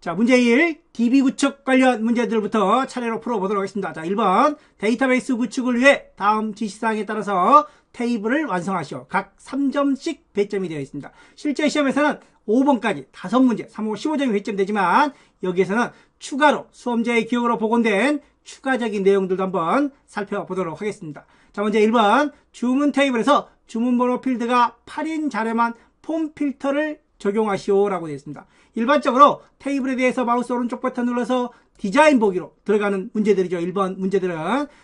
자, 문제 1. DB 구축 관련 문제들부터 차례로 풀어보도록 하겠습니다. 자, 1번. 데이터베이스 구축을 위해 다음 지시사항에 따라서 테이블을 완성하시오. 각 3점씩 배점이 되어 있습니다. 실제 시험에서는 5번까지 5문제, 3, 5, 15점이 배점되지만 여기에서는 추가로 수험자의 기억으로 복원된 추가적인 내용들도 한번 살펴보도록 하겠습니다. 자, 먼저 1번. 주문 테이블에서 주문번호 필드가 8인 자료만 폼 필터를 적용하시오라고 되어 있습니다. 일반적으로 테이블에 대해서 마우스 오른쪽 버튼 눌러서 디자인 보기로 들어가는 문제들이죠. 1번 문제들은.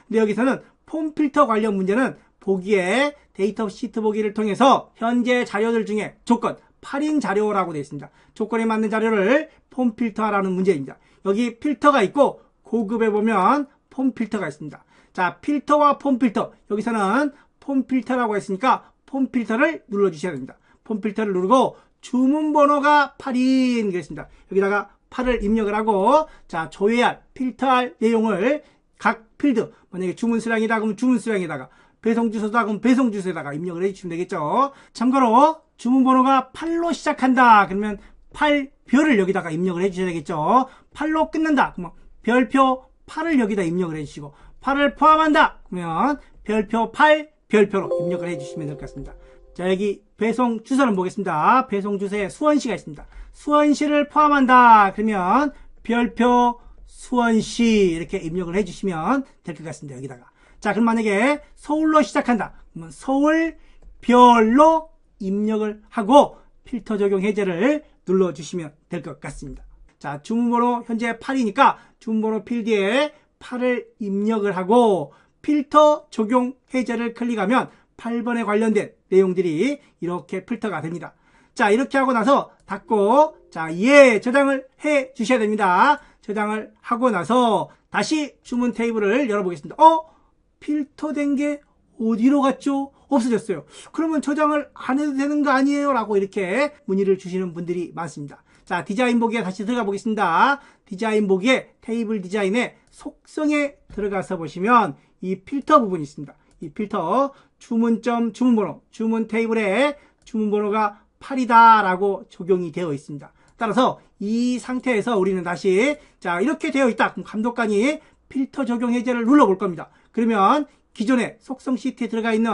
근데 여기서는 폼 필터 관련 문제는 보기에 데이터 시트 보기를 통해서 현재 자료들 중에 조건 8인 자료라고 되어 있습니다. 조건에 맞는 자료를 폼 필터하라는 문제입니다. 여기 필터가 있고 고급에 보면 폼 필터가 있습니다. 자, 필터와 폼 필터. 여기서는 폼 필터라고 했으니까 폼 필터를 눌러 주셔야 됩니다. 폼 필터를 누르고 주문 번호가 8인 그랬습니다. 여기다가 8을 입력을 하고 자, 조회할 필터할 내용을 각 필드 만약에 주문 수량이다 그러면 주문 수량에다가 배송 주소다 그러면 배송 주소에다가 입력을 해 주시면 되겠죠. 참고로 주문 번호가 8로 시작한다 그러면 8별을 여기다가 입력을 해 주셔야 되겠죠. 8로 끝난다 그러면 별표 8을 여기다 입력을 해 주시고 8을 포함한다 그러면 별표 8 별표로 입력을 해 주시면 될 것 같습니다. 자, 여기 배송 주소를 보겠습니다. 배송 주소에 수원시가 있습니다. 수원시를 포함한다. 그러면 별표 수원시 이렇게 입력을 해 주시면 될 것 같습니다. 여기다가. 자, 그럼 만약에 서울로 시작한다. 그러면 서울 별로 입력을 하고 필터 적용 해제를 눌러 주시면 될 것 같습니다. 자, 주문번호 현재 8이니까 주문번호 필드에 8을 입력을 하고 필터 적용 해제를 클릭하면 8번에 관련된 내용들이 이렇게 필터가 됩니다. 자, 이렇게 하고 나서 닫고, 자, 예, 저장을 해 주셔야 됩니다. 저장을 하고 나서 다시 주문 테이블을 열어보겠습니다. 어? 필터된 게 어디로 갔죠? 없어졌어요. 그러면 저장을 안 해도 되는 거 아니에요? 라고 이렇게 문의를 주시는 분들이 많습니다. 자, 디자인 보기에 다시 들어가 보겠습니다. 디자인 보기에 테이블 디자인의 속성에 들어가서 보시면 이 필터 부분이 있습니다. 이 필터 주문점 주문번호 주문 테이블에 주문번호가 8이다 라고 적용이 되어 있습니다. 따라서 이 상태에서 우리는 다시 자 이렇게 되어 있다. 그럼 감독관이 필터 적용 해제를 눌러 볼 겁니다. 그러면 기존의 속성 시트에 들어가 있는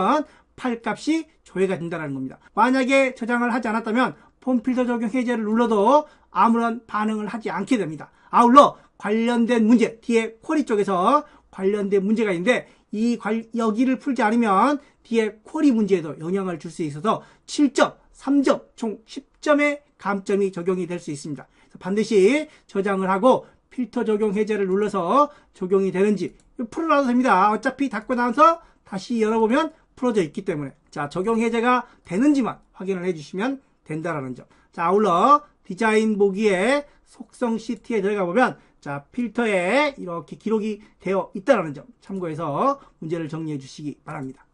8 값이 조회가 된다는 겁니다. 만약에 저장을 하지 않았다면 폼 필터 적용 해제를 눌러도 아무런 반응을 하지 않게 됩니다. 아울러 관련된 문제 뒤에 쿼리 쪽에서 관련된 문제가 있는데 이 관, 여기를 풀지 않으면 뒤에 쿼리 문제에도 영향을 줄 수 있어서 7점, 3점, 총 10점의 감점이 적용이 될 수 있습니다. 반드시 저장을 하고 필터 적용 해제를 눌러서 적용이 되는지 풀어놔도 됩니다. 어차피 닫고 나서 다시 열어보면 풀어져 있기 때문에 자 적용 해제가 되는지만 확인을 해주시면 된다라는 점. 자 아울러 디자인 보기에 속성 시트에 들어가 보면 자 필터에 이렇게 기록이 되어 있다는 점 참고해서 문제를 정리해 주시기 바랍니다.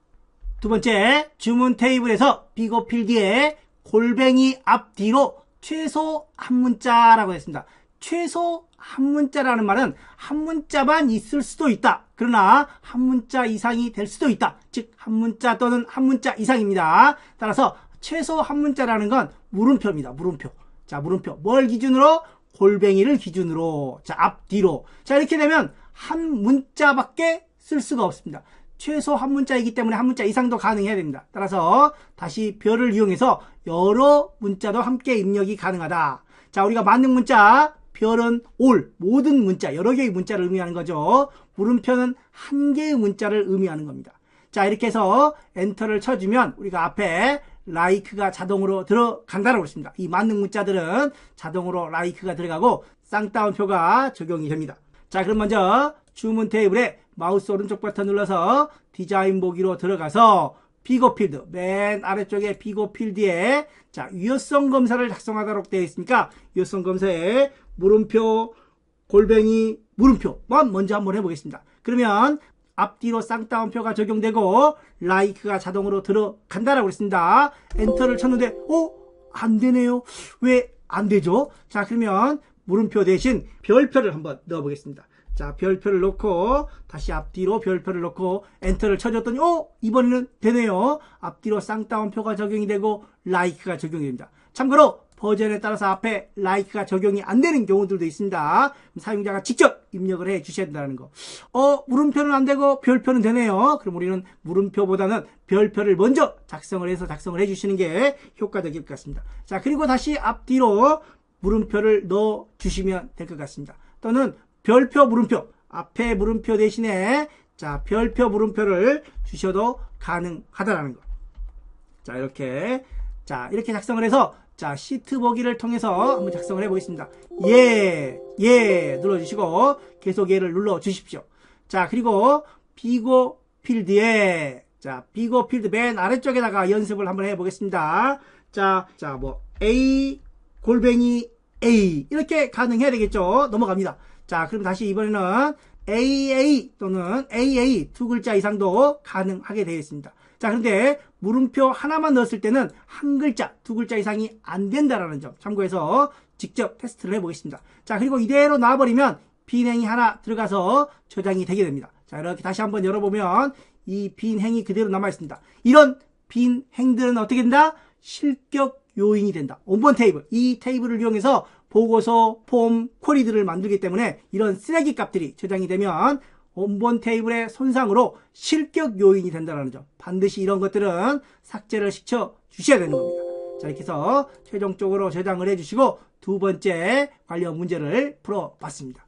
두 번째 주문 테이블에서 비고 필드에 골뱅이 앞뒤로 최소 한 문자라고 했습니다. 최소 한 문자라는 말은 한 문자만 있을 수도 있다. 그러나 한 문자 이상이 될 수도 있다. 즉 한 문자 또는 한 문자 이상입니다. 따라서 최소 한 문자라는 건 물음표입니다. 물음표. 자, 물음표. 뭘 기준으로? 골뱅이를 기준으로. 자, 앞뒤로. 자, 이렇게 되면 한 문자밖에 쓸 수가 없습니다. 최소 한 문자이기 때문에 한 문자 이상도 가능해야 됩니다. 따라서 다시 별을 이용해서 여러 문자도 함께 입력이 가능하다. 자, 우리가 만능 문자, 별은 올, 모든 문자, 여러 개의 문자를 의미하는 거죠. 물음표는 한 개의 문자를 의미하는 겁니다. 자, 이렇게 해서 엔터를 쳐주면 우리가 앞에 라이크가 자동으로 들어간다라고 했습니다. 이 만능 문자들은 자동으로 라이크가 들어가고 쌍따옴표가 적용이 됩니다. 자, 그럼 먼저 주문 테이블에 마우스 오른쪽 버튼 눌러서 디자인 보기로 들어가서 비고 필드 맨 아래쪽에 비고 필드에 자 유효성 검사를 작성하도록 되어 있으니까 유효성 검사에 물음표 골뱅이 물음표만 먼저 한번 해보겠습니다. 그러면 앞뒤로 쌍따옴표가 적용되고 라이크가 자동으로 들어간다라고 했습니다. 엔터를 쳤는데 어? 안 되네요. 왜 안 되죠? 자 그러면 물음표 대신 별표를 한번 넣어보겠습니다. 자 별표를 넣고 다시 앞뒤로 별표를 넣고 엔터를 쳐줬더니 어? 이번에는 되네요. 앞뒤로 쌍따옴표가 적용이 되고 라이크가 적용이 됩니다. 참고로 버전에 따라서 앞에 like가 적용이 안 되는 경우들도 있습니다. 사용자가 직접 입력을 해 주셔야 된다는 거. 어, 물음표는 안 되고 별표는 되네요. 그럼 우리는 물음표보다는 별표를 먼저 작성을 해서 작성을 해 주시는 게 효과적일 것 같습니다. 자, 그리고 다시 앞뒤로 물음표를 넣어 주시면 될 것 같습니다. 또는 별표 물음표 앞에 물음표 대신에 자 별표 물음표를 주셔도 가능하다라는 거. 자 이렇게 자 이렇게 작성을 해서 자 시트 보기를 통해서 한번 작성을 해 보겠습니다. 예, 예 눌러주시고 계속 예를 눌러 주십시오. 자 그리고 비고 필드에 자 비고 필드 맨 아래쪽에다가 연습을 한번 해보겠습니다. 자, 자 뭐 A 골뱅이 A 이렇게 가능해야 되겠죠. 넘어갑니다. 자 그럼 다시 이번에는 AA 또는 AA 두 글자 이상도 가능하게 되어 있습니다. 자, 그런데 물음표 하나만 넣었을 때는 한 글자, 두 글자 이상이 안 된다라는 점 참고해서 직접 테스트를 해보겠습니다. 자, 그리고 이대로 놔버리면 빈 행이 하나 들어가서 저장이 되게 됩니다. 자, 이렇게 다시 한번 열어보면 이 빈 행이 그대로 남아있습니다. 이런 빈 행들은 어떻게 된다? 실격 요인이 된다. 원본 테이블. 이 테이블을 이용해서 보고서, 폼, 쿼리들을 만들기 때문에 이런 쓰레기 값들이 저장이 되면 원본 테이블의 손상으로 실격 요인이 된다는 점. 반드시 이런 것들은 삭제를 시켜 주셔야 되는 겁니다. 자, 이렇게 해서 최종적으로 저장을 해주시고 두 번째 관련 문제를 풀어봤습니다.